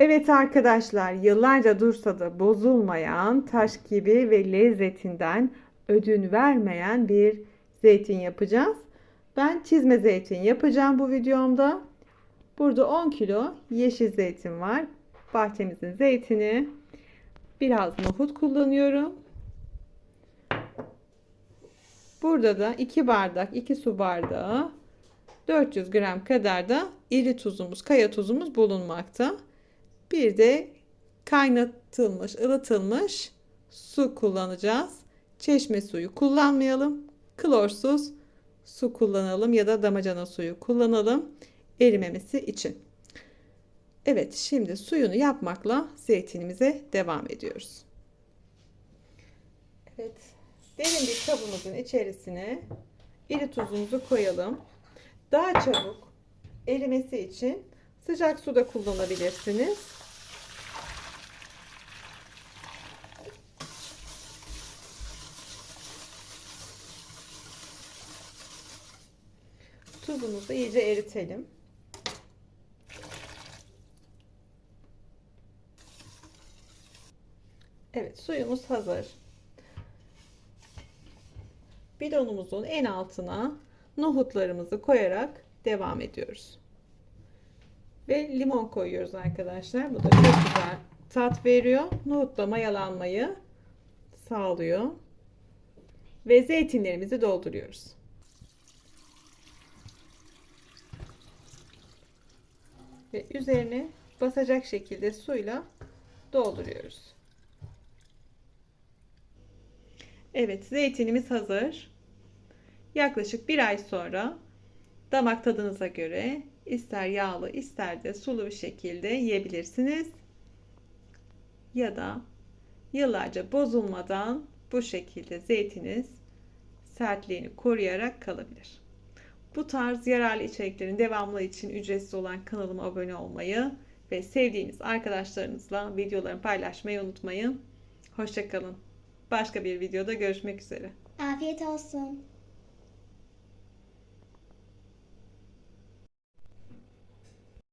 Evet arkadaşlar, yıllarca dursa da bozulmayan, taş gibi ve lezzetinden ödün vermeyen bir zeytin yapacağız. Ben çizme zeytin yapacağım bu videomda. Burada 10 kilo yeşil zeytin var. Bahçemizin zeytini. Biraz nohut kullanıyorum. Burada da 2 bardak, 2 su bardağı 400 gram kadar da iri tuzumuz, kaya tuzumuz bulunmakta. Bir de kaynatılmış, ılıtılmış su kullanacağız. Çeşme suyu kullanmayalım. Klorsuz su kullanalım ya da damacana suyu kullanalım erimemesi için. Evet, şimdi suyunu yapmakla zeytinimize devam ediyoruz. Evet, derin bir kabımızın içerisine iri tuzumuzu koyalım. Daha çabuk erimesi için sıcak suda kullanabilirsiniz. Tuzumuzu iyice eritelim. Evet, suyumuz hazır. Bidonumuzun en altına nohutlarımızı koyarak devam ediyoruz. Ve limon koyuyoruz arkadaşlar. Bu da çok güzel tat veriyor. Nohutla mayalanmayı sağlıyor. Ve zeytinlerimizi dolduruyoruz. Ve üzerine basacak şekilde suyla dolduruyoruz. Evet, zeytinimiz hazır. Yaklaşık bir ay sonra damak tadınıza göre ister yağlı ister de sulu bir şekilde yiyebilirsiniz. Ya da yıllarca bozulmadan bu şekilde zeytiniz sertliğini koruyarak kalabilir. Bu tarz yararlı içeriklerin devamlı için ücretsiz olan kanalıma abone olmayı ve sevdiğiniz arkadaşlarınızla videolarımı paylaşmayı unutmayın. Hoşçakalın. Başka bir videoda görüşmek üzere. Afiyet olsun.